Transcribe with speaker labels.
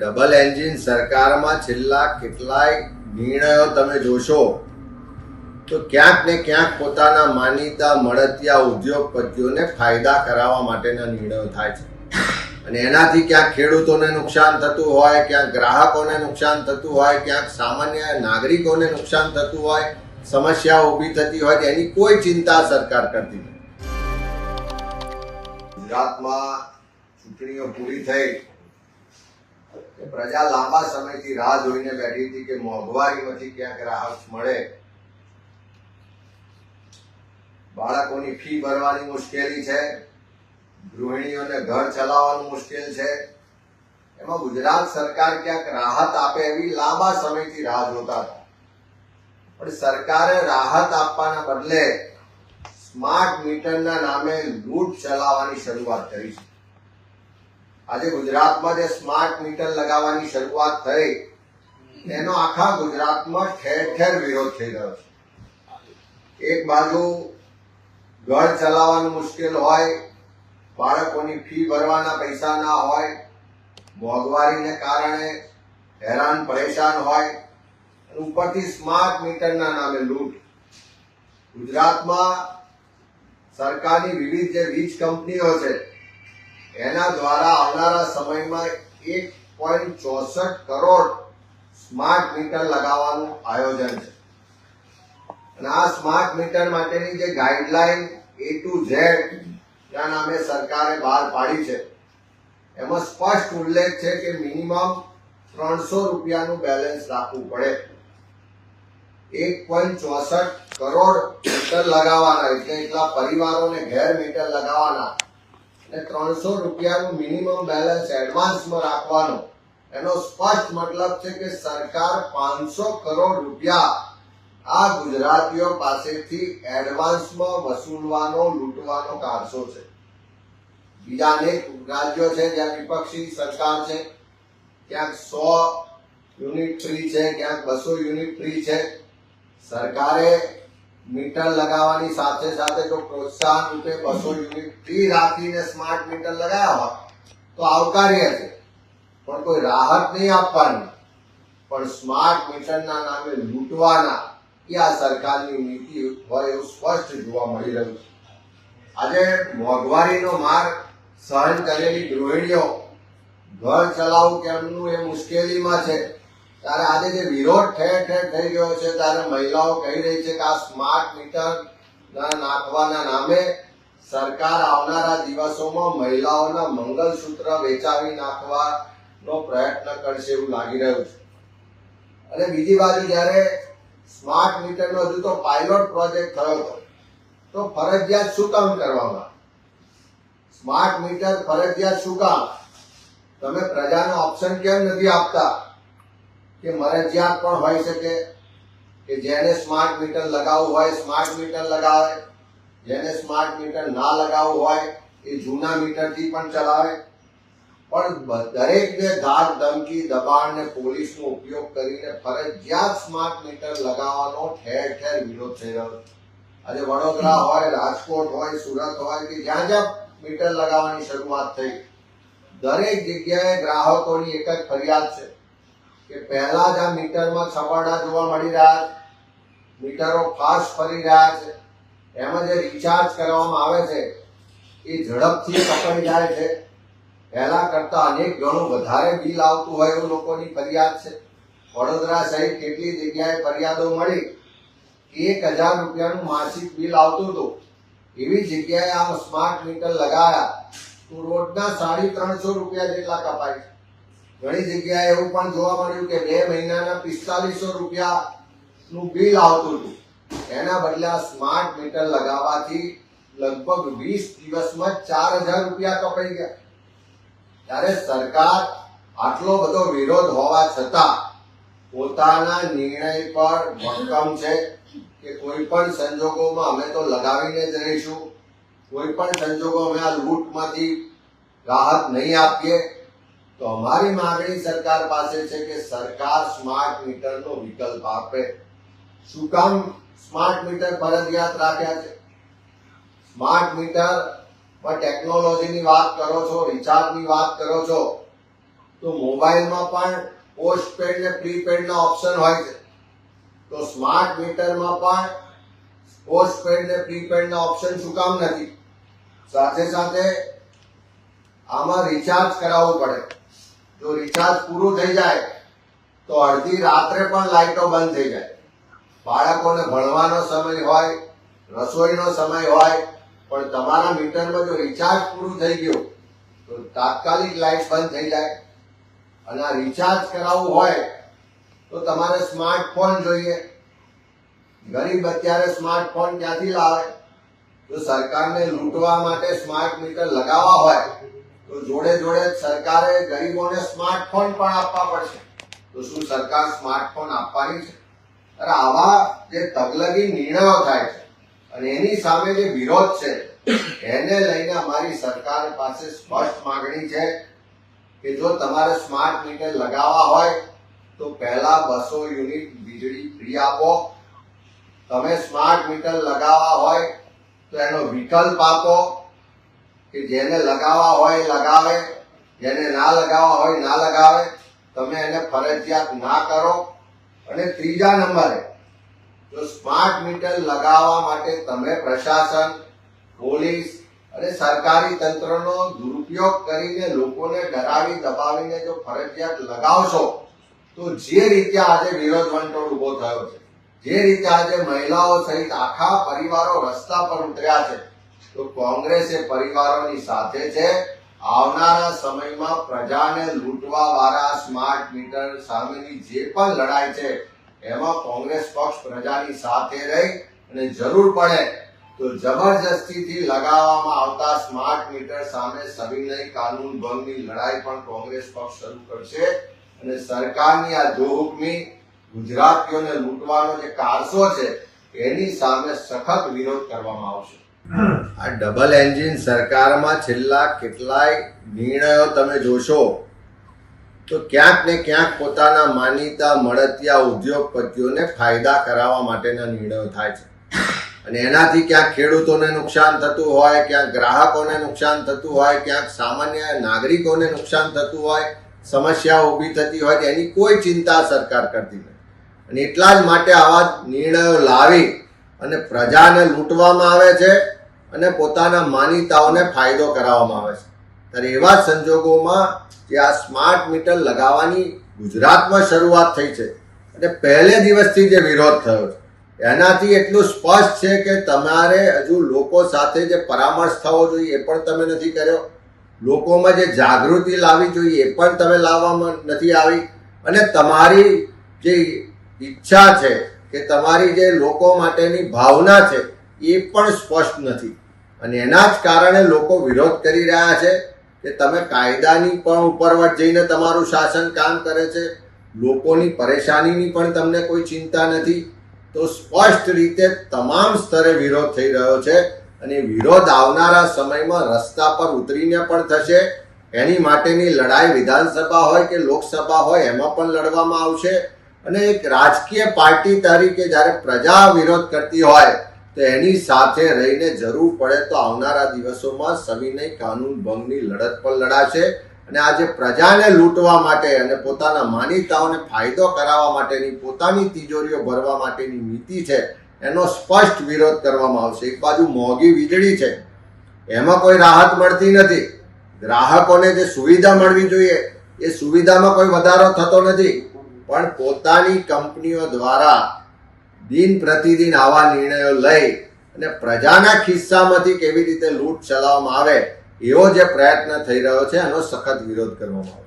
Speaker 1: Double engine સરકારમાં છેલ્લા કેટલાય નિર્ણયો તમે જોશો, તો ક્યાંક ને ક્યાંક પોતાના માનીતા મળતિયા ઉદ્યોગપતિઓને ફાયદા કરાવવા માટેના નિર્ણયો થાય છે. અને એનાથી ક્યાંક ખેડૂતોને નુકસાન થતું હોય, ક્યાંક ગ્રાહકોને નુકસાન થતું હોય, ક્યાંક સામાન્ય નાગરિકોને નુકસાન થતું હોય, સમસ્યાઓ ઊભી થતી હોય એની કોઈ ચિંતા સરકાર કરતી નથી. ગુજરાતમાં ચૂંટણીઓ પૂરી થઈ. કે પ્રજા લાંબા સમયથી રાહ જોઈને બેઠી હતી કે મોંઘવારીમાંથી ક્યાંક રાહત મળે. બાળકોની ફી ભરવાની મુશ્કેલી છે. ગૃહિણીઓને ઘર ચલાવવાનું મુશ્કેલ છે. એમાં ગુજરાત સરકાર ક્યાંક રાહત આપે એવી લાંબા સમયથી રાહ જોતા હતા. પણ સરકારે રાહત આપવાના બદલે સ્માર્ટ મીટરના નામે લૂંટ ચલાવવાની શરૂઆત કરી છે. આજે ગુજરાતમાં જે સ્માર્ટ મીટર લગાવવાની શરૂઆત થઈ, એનો આખા ગુજરાતમાં ઠેર ઠેર વિરોધ થઈ રહ્યો છે. એક બાજુ ઘર ચલાવવાનું મુશ્કેલ હોય, બાળકોની ફી ભરવાના પૈસા ના હોય, મોંઘવારીને કારણે હેરાન, પરેશાન હોય ઉપરથી સ્માર્ટ મીટરના નામે લૂંટ. ગુજરાતમાં સરકારની વિવિધ જે વીજ કંપનીઓ છે એના દ્વારા આવનારા સમયમાં એક પોઈન્ટ ચોસઠ કરોડ સ્માર્ટ મીટર લગાવવાનું આયોજન છે. અને આ સ્માર્ટ મીટર માટેની જે ગાઈડલાઈન એ ટુ ઝેડ ના નામે સરકારે બહાર પાડી છે. એમાં સ્પષ્ટ ઉલ્લેખ છે કે મિનિમમ ત્રણસો રૂપિયાનું બેલેન્સ રાખવું પડે. એક પોઈન્ટ ચોસઠ કરોડ મીટર લગાવવાના, એટલે એટલા પરિવારોને ઘેર મીટર લગાવવાના. અને ત્રણસો રૂપિયાનું મિનિમમ બેલેન્સ એડવાન્સમાં રાખવાનું. એનો સ્પષ્ટ મતલબ છે કે સરકાર પાંચસો કરોડ રૂપિયા આ ગુજરાતીઓ પાસેથી એડવાન્સમાં વસૂલવાનો, લૂંટવાનો કારસો છે. બીજા અનેક રાજ્યો છે જ્યાં વિપક્ષી સરકાર છે, ક્યાંક સો યુનિટ ફ્રી છે, ક્યાંક બસો યુનિટ ફ્રી છે. સરકારે મીટર લગાવવાની સાથે સાથે જો પ્રોત્સાહન રૂપે બસો યુનિટ ફ્રી રાખીને સ્માર્ટ મીટર લગાવ્યા હોય તો આવકાર્ય છે પણ કોઈ રાહત નહીં આપવાની. પણ સ્માર્ટ મીટરના નામે લૂંટવાના એ આ સરકારની નીતિ હોય એવું સ્પષ્ટ જોવા મળી રહ્યું છે. આજે મોંઘવારીનો માર સહન કરેલી ગૃહિણીઓ ઘર ચલાવવું કેમનું એ મુશ્કેલીમાં છે ત્યારે આજે જે વિરોધ ઠેર ઠેર થઈ ગયો છે ત્યારે મહિલાઓ કહી રહી છે કે આ સ્માર્ટ મીટર નાખવાના નામે સરકાર આવનારા દિવસોમાં મહિલાઓના મંગલસૂત્ર વેચાવી નાખવાનો પ્રયત્ન કરશે એવું લાગી રહ્યું છે. અને બીજી બાજુ જ્યારે સ્માર્ટ મીટરનો હજુ તો પાયલોટ પ્રોજેક્ટ થયો હતો, તો ફરજિયાત શું કામ કરવામાં? સ્માર્ટ મીટર ફરજિયાત શું કામ? તમે પ્રજાનો ઓપ્શન કેમ નથી આપતા? કે મરજિયાત પણ હોઈ શકે કે જેને સ્માર્ટ મીટર લગાવવું હોય સ્માર્ટ મીટર લગાવે. જેને સ્માર્ટ મીટર ના લગાવવું હોય, એ જૂના મીટરથી પણ ચલાવે. પણ દરેકને ધાક ધમકી દબાણ ને પોલીસનો ઉપયોગ કરીને ફરજિયાત સ્માર્ટ મીટર લગાવવાનો ઠેર ઠેર વિરોધ થઈ રહ્યો આજે વડોદરા હોય, રાજકોટ હોય, સુરત હોય કે જ્યાં જ્યાં મીટર લગાવવાની શરૂઆત થઈ, દરેક જગ્યાએ ગ્રાહકોની એક જ ફરિયાદ છે. કે પહેલા જ આ મીટરમાં છપાડા જોવા મળી રહ્યા છે. મીટરો ફાસ્ટ ફરી રહ્યા છે. એમાં જે રિચાર્જ કરવામાં આવે છે, એ ઝડપથી પકડી જાય છે. પહેલા કરતા અનેક ગણું વધારે બિલ આવતું હોય એવું લોકોની ફરિયાદ છે. વડોદરા સહિત કેટલી જગ્યાએ ફરિયાદો મળી? એક હજાર રૂપિયાનું માસિક બિલ આવતું હતું. એવી જગ્યાએ આ સ્માર્ટ મીટર લગાયા, તો રોજના સાડી ત્રણસો રૂપિયા જેટલા કપાય છે. ઘણી જગ્યાએ એવું પણ જોવા મળ્યું કે બે મહિનાના પિસ્તાલીસો રૂપિયાનું બિલ આવતું હતું. એના બદલે સ્માર્ટ મીટર લગાવવાથી લગભગ વીસ દિવસમાં ચાર હજાર રૂપિયા કપાઈ ગયા. ત્યારે સરકાર આટલો બધો વિરોધ હોવા છતાં પોતાના નિર્ણય પર ભક્કમ છે કે કોઈ પણ સંજોગોમાં અમે તો લગાવીને જ રહીશું. કોઈ પણ સંજોગો અમે આ લૂંટમાંથી રાહત નહીં આપીએ. તો અમારી માંગણી સરકાર પાસે છે કે સરકાર સ્માર્ટ મીટરનો વિકલ્પ આપે. શું કામ સ્માર્ટ મીટર ફરજિયાત રાખ્યા છે? સ્માર્ટ મીટરમાં ટેકનોલોજીની વાત કરો છો, રિચાર્જની વાત કરો છો, તો મોબાઈલમાં પણ પોસ્ટપેડ ને પ્રીપેડ ના ઓપ્શન હોય છે. તો સ્માર્ટ મીટરમાં પણ પોસ્ટપેડ ને પ્રીપેડ ના ઓપ્શન શું કામ નથી? સાથે સાથે આમાં રિચાર્જ કરાવવું પડે. જો રિચાર્જ પૂરું થઈ જાય, તો અડધી રાત્રે પણ લાઇટો બંધ થઈ જાય. બાળકોને ભણવાનો સમય હોય, રસોઈનો સમય હોય, પણ તમારા મીટરમાં જો રિચાર્જ પૂરું થઈ ગયું, તો તાત્કાલિક લાઇટ બંધ થઈ જાય. અને આ રિચાર્જ કરાવવું હોય, તો તમારે સ્માર્ટફોન જોઈએ. ગરીબ અત્યારે સ્માર્ટફોન ક્યાંથી લાવે? જો સરકારને લૂંટવા માટે સ્માર્ટ મીટર લગાવવા હોય તો જોડે જોડે સરકારે ગરીબોને સ્માર્ટફોન પણ આપવા પડશે. તો શું સરકાર સ્માર્ટફોન આપવાની છે? અરે આવા જે તકલગી નિર્ણયો થાય છે અને એની સામે જે વિરોધ છે, એને લઈને અમારી સરકાર પાસે સ્પષ્ટ માંગણી છે કે જો તમારે સ્માર્ટ મીટર લગાવવા હોય, તો પહેલા બસો યુનિટ વીજળી ફ્રી આપો. તમે સ્માર્ટ મીટર લગાવવા હોય, તો એનો વિકલ્પ આપો. કે જેને લગાવવા હોય લગાવે, જેને ના લગાવવા હોય ના લગાવે. તમે એને ફરજિયાત ના કરો. અને ત્રીજા નંબરે, જો સ્માર્ટ મીટર લગાવવા માટે તમે પ્રશાસન, પોલીસ અને સરકારી તંત્રનો દુરુપયોગ કરીને લોકોને ડરાવી દબાવીને જો ફરજિયાત લગાવશો, તો જે રીતે આજે વિરોધ વંટોળ ઊભો થયો છે, જે રીતે આજે મહિલાઓ સહિત આખા પરિવારો રસ્તા પર ઉતર્યા છે તો કોંગ્રેસ એ પરિવારોની સાથે છે. આવનારા સમયમાં પ્રજાને લૂંટવા વાળા સ્માર્ટ મીટર સામેની જે પણ લડાઈ છે, એમાં કોંગ્રેસ પક્ષ પ્રજાની સાથે રહી અને જરૂર પડે તો જબરજસ્તીથી લગાવવામાં આવતા સ્માર્ટ મીટર સામે સવિનય કાનૂન ભંગની લડાઈ પણ કોંગ્રેસ પક્ષ શરૂ કરશે અને સરકારની આ જોહુકમી ગુજરાતીઓને લૂંટવાનો જે કારસો છે, એની સામે સખત વિરોધ કરવામાં આવશે. આ ડબલ એન્જિન સરકારમાં છેલ્લા કેટલાય નિર્ણયો તમે જોશો, તો ક્યાંક ને ક્યાંક પોતાના માનીતા મળતિયા ઉદ્યોગપતિઓને ફાયદા કરાવવા માટેના નિર્ણયો થાય છે. અને એનાથી ક્યાંક ખેડૂતોને નુકસાન થતું હોય, ક્યાંક ગ્રાહકોને નુકસાન થતું હોય, ક્યાંક સામાન્ય નાગરિકોને નુકસાન થતું હોય સમસ્યા ઊભી થતી હોય એની કોઈ ચિંતા સરકાર કરતી નથી. અને એટલા જ માટે આવા નિર્ણયો લાવી અને પ્રજાને લૂંટવામાં આવે છે. અને પોતાના માનીતાઓને ફાયદો કરાવવામાં આવે છે. ત્યારે એવા સંજોગોમાં જે આ સ્માર્ટ મીટર લગાવવાની ગુજરાતમાં શરૂઆત થઈ છે. અને પહેલે દિવસથી જે વિરોધ થયો છે. એનાથી એટલું સ્પષ્ટ છે કે તમારે હજુ લોકો સાથે જે પરામર્શ થવો જોઈએ એ પણ તમે નથી કર્યો. લોકોમાં જે જાગૃતિ લાવવી જોઈએ એ પણ તમે લાવવામાં નથી આવી. અને તમારી જે ઈચ્છા છે કે તમારી જે લોકો માટેની ભાવના છે એ પણ સ્પષ્ટ નથી. અને એના જ કારણે લોકો વિરોધ કરી રહ્યા છે કે તમે કાયદાની પણ ઉપરવટ જઈને તમારું શાસન કામ કરે છે. લોકોની પરેશાનીની પણ તમને કોઈ ચિંતા નથી. તો સ્પષ્ટ રીતે તમામ સ્તરે વિરોધ થઈ રહ્યો છે અને વિરોધ આવનારા સમયમાં રસ્તા પર ઉતરીને પણ થશે. એની માટેની લડાઈ વિધાનસભા હોય કે લોકસભા હોય એમાં પણ લડવામાં આવશે. અને એક રાજકીય પાર્ટી તરીકે જ્યારે પ્રજા વિરોધ કરતી હોય તો એની સાથે રહીને જરૂર પડે તો આવનારા દિવસોમાં સવિનય કાનૂન ભંગની લડત પણ લડાશે અને આજે પ્રજાને લૂંટવા માટે અને પોતાના માનીતાઓને ફાયદો કરાવવા માટેની પોતાની તિજોરીઓ ભરવા માટેની નીતિ છે, એનો સ્પષ્ટ વિરોધ કરવામાં આવશે. એક બાજુ મોંઘી વીજળી છે, એમાં કોઈ રાહત મળતી નથી. ગ્રાહકોને જે સુવિધા મળવી જોઈએ, એ સુવિધામાં કોઈ વધારો થતો નથી. પણ પોતાની કંપનીઓ દ્વારા દિન પ્રતિદિન આવા નિર્ણયો લઈ અને પ્રજાના ખિસ્સામાંથી કેવી રીતે લૂંટ ચલાવવામાં આવે એવો જે પ્રયત્ન થઈ રહ્યો છે, એનો સખત વિરોધ કરવામાં આવશે